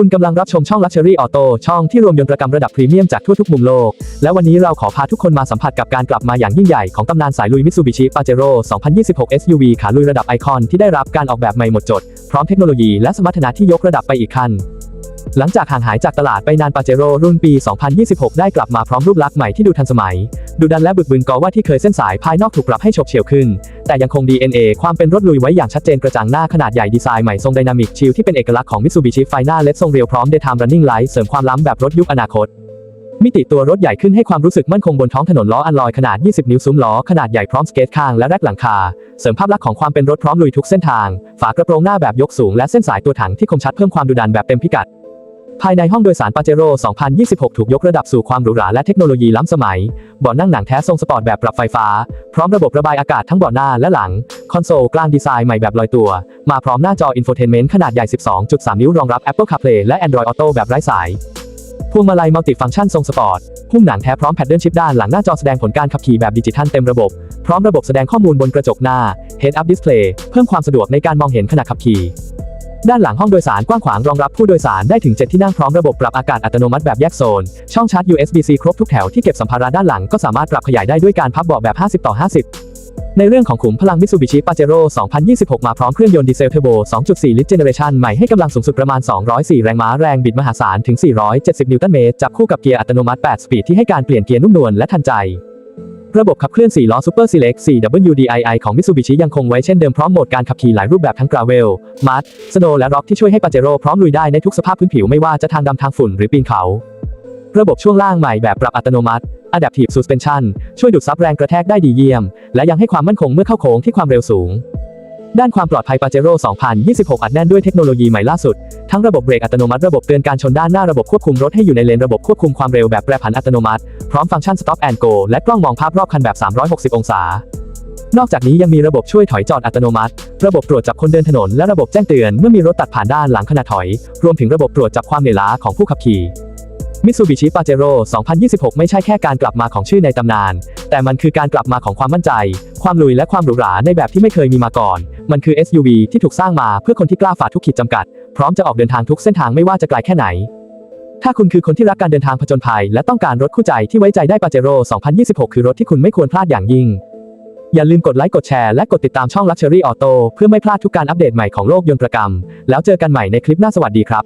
คุณกำลังรับชมช่อง Luxury Auto ช่องที่รวมยนตรกรรมระดับพรีเมียมจากทั่วทุกมุมโลก และวันนี้เราขอพาทุกคนมาสัมผัสกับการกลับมาอย่างยิ่งใหญ่ของตำนานสายลุย Mitsubishi Pajero 2026 SUV ขาลุยระดับไอคอนที่ได้รับการออกแบบใหม่หมดจด พร้อมเทคโนโลยีและสมรรถนะที่ยกระดับไปอีกขั้น หลังจากห่างหายจากตลาดไปนานปาเจโร่รุ่นปี 2026 ได้กลับมาพร้อมรูปลักษณ์ใหม่ที่ดูทันสมัยดุดันและบึกบึนก็ว่าที่เคยเส้นสายภายนอกถูกปรับให้ฉกเฉี่ยวขึ้น แต่ยังคง DNA ความเป็นรถลุยไว้อย่างชัดเจนกระจ่างหน้าขนาดใหญ่ดีไซน์ใหม่ทรงไดนามิกชิลที่เป็นเอกลักษณ์ของ Mitsubishi ไฟหน้าเลดทรงเรียวพร้อม Daytime Running Light เสริมความล้ำแบบรถยุคอนาคตมิติตัวรถใหญ่ขึ้นให้ความรู้สึกมั่นคงบนท้องถนนล้ออันลอยขนาด 20 นิ้วซุ้มล้อขนาดใหญ่พร้อมสเกตข้างและแรกหลังคา เสริมภาพลักษณ์ของความเป็นรถพร้อมลุยทุกเส้นทาง ฝากระโปรงหน้าแบบยกสูงและเส้นสายตัวถังที่คมชัดเพิ่มความดุดันแบบเต็มพิกัด ภายในห้องโดยสารปาเจโร่ 2026 ถูกยกระดับสู่ความหรูหราและเทคโนโลยีล้ำสมัยเบาะนั่งหนังแท้ทรงสปอร์ตแบบปรับไฟฟ้า พร้อมระบบระบายอากาศทั้งเบาะหน้าและหลัง คอนโซลกลางดีไซน์ใหม่แบบลอยตัว มาพร้อมหน้าจออินโฟเทนเมนต์ขนาดใหญ่ 12.3 นิ้วรองรับ Apple CarPlay และ Android Auto แบบไร้สาย พวงมาลัยมัลติฟังก์ชันทรงสปอร์ตหุ้มหนังแท้พร้อมแพดเดิลชิปด้านหลังหน้าจอแสดงผลการขับขี่แบบดิจิทัลเต็มระบบ พร้อมระบบแสดงข้อมูลบนกระจกหน้า Head Up Display เพิ่มความสะดวกในการมองเห็นขณะขับขี่ ด้านหลังห้องโดยสารกว้างขวางรองรับผู้โดยสารได้ถึง 7 ที่นั่งพร้อมระบบปรับอากาศอัตโนมัติแบบแยกโซน ช่องชาร์จ USB-C ครบทุกแถวที่เก็บสัมภาระด้านหลังก็สามารถปรับขยายได้ด้วยการพับเบาะแบบ 50 ต่อ 50ในเรื่องของขุมพลัง Mitsubishi Pajero 2026 มาพร้อมเครื่องยนต์ดีเซลเทอร์โบ 2.4 ลิตรเจเนเรชันใหม่ให้กำลังสูงสุดประมาณ 204 แรงม้าแรงบิดมหาศาลถึง 470 นิวตันเมตร จับคู่กับเกียร์อัตโนมัติ 8 สปีดที่ให้การเปลี่ยนเกียร์นุ่มนวลและทันใจ ระบบขับเคลื่อน4ล้อ Super Select 4WDII ของ Mitsubishi ยังคงไว้เช่นเดิมพร้อมโหมดการขับขี่หลายรูปแบบทั้ง Gravel Mud Snow และ Rock ที่ช่วยให้ Pajero พร้อมลุยได้ในทุกสภาพพื้นผิวไม่ว่าจะทางดำทางฝุ่นหรือปีนเขา ระบบช่วงล่างใหม่แบบปรับอัตโนมัติ Adaptive Suspension ช่วยดูดซับแรงกระแทกได้ดีเยี่ยม และยังให้ความมั่นคงเมื่อเข้าโค้งที่ความเร็วสูง ด้านความปลอดภัย Pajero 2026 อัดแน่นด้วยเทคโนโลยีใหม่ล่าสุด ทั้งระบบเบรกอัตโนมัติระบบเตือนการชนด้านหน้าระบบควบคุมรถให้อยู่ในเลนระบบควบคุมความเร็วแบบแปรผันอัตโนมัติ พร้อมฟังก์ชัน Stop and Go และกล้องมองภาพรอบคันแบบ 360 องศา นอกจากนี้ยังมีระบบช่วยถอยจอดอัตโนมัติ ระบบตรวจจับคนเดินถนนและระบบแจ้งเตือนเมื่อมีรถตัดผ่านด้านหลังขณะถอย รวมถึงระบบตรวจจับความเหนื่อยล้าของผู้ขับขี่ Mitsubishi Pajero 2026 ไม่ใช่แค่การกลับมาของชื่อในตำนาน แต่มันคือการกลับมาของความมั่นใจ ความลุยและความหรูหราในแบบที่ไม่เคยมีมาก่อน มันคือ SUV ที่ถูกสร้างมาเพื่อคนที่กล้าฝ่าทุกขีดจำกัด พร้อมจะออกเดินทางทุกเส้นทางไม่ว่าจะไกลแค่ไหน ถ้าคุณคือคนที่รักการเดินทางผจญภัย และต้องการรถคู่ใจที่ไว้ใจได้ Pajero 2026 คือรถที่คุณไม่ควรพลาดอย่างยิ่ง อย่าลืมกดไลค์กดแชร์และกดติดตามช่อง Luxury Auto เพื่อไม่พลาดทุกการอัปเดตใหม่ของโลกยนตรกรรม แล้วเจอกันใหม่ในคลิปหน้าสวัสดีครับ